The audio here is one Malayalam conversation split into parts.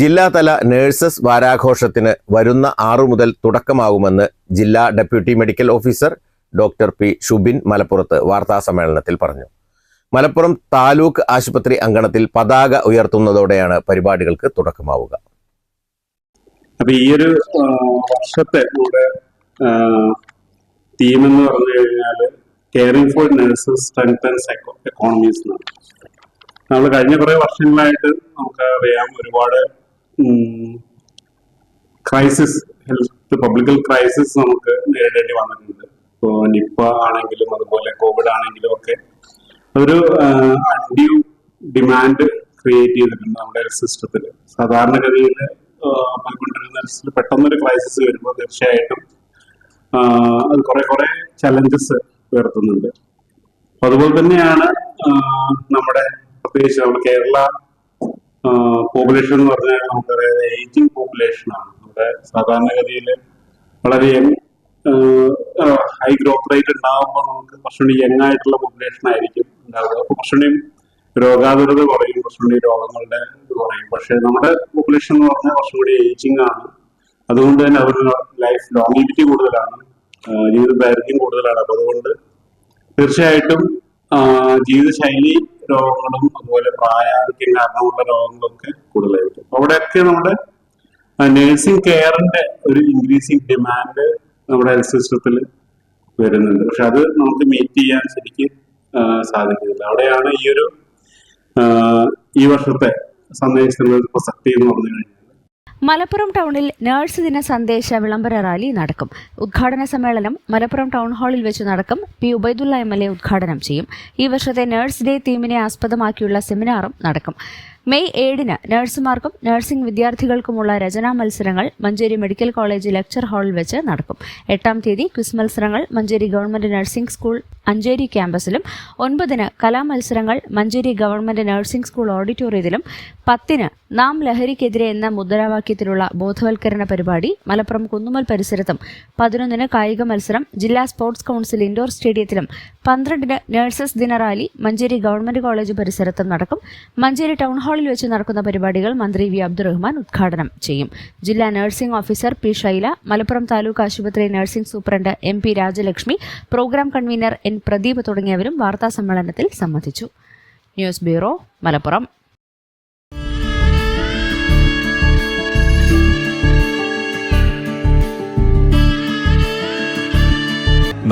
ജില്ലാതല നഴ്സസ് വാരാഘോഷത്തിന് വരുന്ന ആറു മുതൽ തുടക്കമാകുമെന്ന് ജില്ലാ deputy medical officer doctor P Shubin മലപ്പുറത്ത് വാർത്താസമ്മേളനത്തിൽ പറഞ്ഞു. മലപ്പുറം താലൂക്ക് ആശുപത്രി അങ്കണത്തിൽ പതാക ഉയർത്തുന്നതോടെയാണ് പരിപാടികൾക്ക് തുടക്കമാവുക. അപ്പൊ ഈ ഒരു വർഷത്തെ നമ്മുടെ തീം എന്ന് പറഞ്ഞു കഴിഞ്ഞാൽ caring for nurses strength and economies എന്നാണ്. നമ്മൾ കഴിഞ്ഞ കുറെ വർഷങ്ങളായിട്ട് നമുക്ക് അറിയാം ഒരുപാട് ക്രൈസിസ് ഹെൽത്ത് പബ്ലിക്കൽ ക്രൈസിസ് നമുക്ക് നേരിടേണ്ടി വന്നിട്ടുണ്ട്. ഇപ്പോൾ നിപ്പ ആണെങ്കിലും അതുപോലെ കോവിഡ് ആണെങ്കിലും ഒക്കെ ഒരു അഡ്യൂ ഡിമാൻഡ് ക്രിയേറ്റ് ചെയ്തിട്ടുണ്ട് നമ്മുടെ ഹെൽത്ത് സിസ്റ്റത്തിൽ സാധാരണഗതിയിൽ പോയിക്കൊണ്ടിരുന്ന പെട്ടെന്നൊരു ക്രൈസിസ് വരുമ്പോൾ തീർച്ചയായിട്ടും അത് കുറെ കുറെ ചലഞ്ചസ് ഉയർത്തുന്നുണ്ട്. അതുപോലെ തന്നെയാണ് നമ്മുടെ പ്രത്യേകിച്ച് നമ്മുടെ കേരള പോപ്പുലേഷൻ എന്ന് പറഞ്ഞാൽ നമുക്കറിയാം ഏജിങ് പോപ്പുലേഷൻ ആണ്. നമ്മുടെ സാധാരണഗതിയിൽ വളരെ ഹൈ ഗ്രോത്ത് റേറ്റ് ഉണ്ടാകുമ്പോൾ നമുക്ക് കുറച്ചുകൂടി യങ് ആയിട്ടുള്ള പോപ്പുലേഷൻ ആയിരിക്കും ഉണ്ടാവുക. അപ്പൊ കുറച്ചുകൂടി രോഗാതുരത കുറയും കുറച്ചുകൂടി രോഗങ്ങളുടെ ഇത് കുറയും. പക്ഷെ നമ്മുടെ പോപ്പുലേഷൻ എന്ന് പറഞ്ഞാൽ കുറച്ചുകൂടി ഏജിങ് ആണ്. അതുകൊണ്ട് തന്നെ അവരുടെ ലൈഫ് ലോങ്ങിവിറ്റി കൂടുതലാണ്. ജീവിത ദൈർഘ്യം കൂടുതലാണ്. അപ്പൊ അതുകൊണ്ട് തീർച്ചയായിട്ടും ജീവിതശൈലി രോഗങ്ങളും അതുപോലെ പ്രായാധിക്യം കാരണമുള്ള രോഗങ്ങളൊക്കെ കൂടുതലായിരിക്കും. അവിടെയൊക്കെ നമ്മുടെ നഴ്സിംഗ് കെയറിന്റെ ഒരു ഇൻക്രീസിങ് ഡിമാൻഡ് നമ്മുടെ ഹെൽത്ത് സിസ്റ്റത്തിൽ വരുന്നുണ്ട്. പക്ഷെ അത് നമുക്ക് മീറ്റ് ചെയ്യാൻ ശരിക്കും സാധിക്കുന്നില്ല. അവിടെയാണ് ഈ ഒരു ഈ വർഷത്തെ സന്ദേശത്തിന്റെ ഒരു പ്രസക്തി എന്ന് പറഞ്ഞു കഴിഞ്ഞാൽ. മലപ്പുറം ടൗണിൽ നഴ്സ് ദിന സന്ദേശ വിളംബര റാലി നടക്കും. ഉദ്ഘാടന സമ്മേളനം മലപ്പുറം ടൗൺ ഹാളിൽ വെച്ച് നടക്കും. P Ubaidullah M L A ഉദ്ഘാടനം ചെയ്യും. ഈ വർഷത്തെ നഴ്സ് ഡേ തീമിനെ ആസ്പദമാക്കിയുള്ള സെമിനാറും നടക്കും. മെയ് ഏഴിന് നഴ്സുമാർക്കും നഴ്സിംഗ് വിദ്യാർത്ഥികൾക്കുമുള്ള രചനാ മത്സരങ്ങൾ മഞ്ചേരി മെഡിക്കൽ കോളേജ് ലെക്ചർ ഹാളിൽ വെച്ച് നടക്കും. എട്ടാം തീയതി ക്വിസ് മത്സരങ്ങൾ Manjeri government nursing school Ancheri ക്യാമ്പസിലും ഒൻപതിന് കലാമത്സരങ്ങൾ മഞ്ചേരി ഗവൺമെന്റ് നഴ്സിംഗ് സ്കൂൾ ഓഡിറ്റോറിയത്തിലും പത്തിന് നാം ലഹരിക്കെതിരെ എന്ന മുദ്രാവാക്യത്തിലുള്ള ബോധവൽക്കരണ പരിപാടി മലപ്പുറം കുന്നുമൽ പരിസരത്തും പതിനൊന്നിന് കായിക മത്സരം ജില്ലാ സ്പോർട്സ് കൌൺസിൽ ഇൻഡോർ സ്റ്റേഡിയത്തിലും പന്ത്രണ്ടിന് നഴ്സസ് ദിന റാലി മഞ്ചേരി ഗവൺമെന്റ് കോളേജ് പരിസരത്തും നടക്കും. മഞ്ചേരി ടൗൺ ഹാളിൽ വെച്ച് നടക്കുന്ന പരിപാടികൾ മന്ത്രി വി അബ്ദുറഹ്മാൻ ഉദ്ഘാടനം ചെയ്യും. ജില്ലാ nursing officer P Shaila Malappuram taluk ആശുപത്രി nursing superintendent M P Rajalakshmi programme convener N Pradeep തുടങ്ങിയവരും വാർത്താ സമ്മേളനത്തിൽ സംബന്ധിച്ചു. News bureau Malappuram.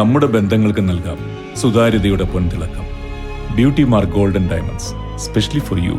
നമ്മുടെ ബന്ധങ്ങൾക്ക് നൽകാം സുതാര്യതയുടെ പൊൻതിളക്കം. Beauty mark golden diamonds specially for you.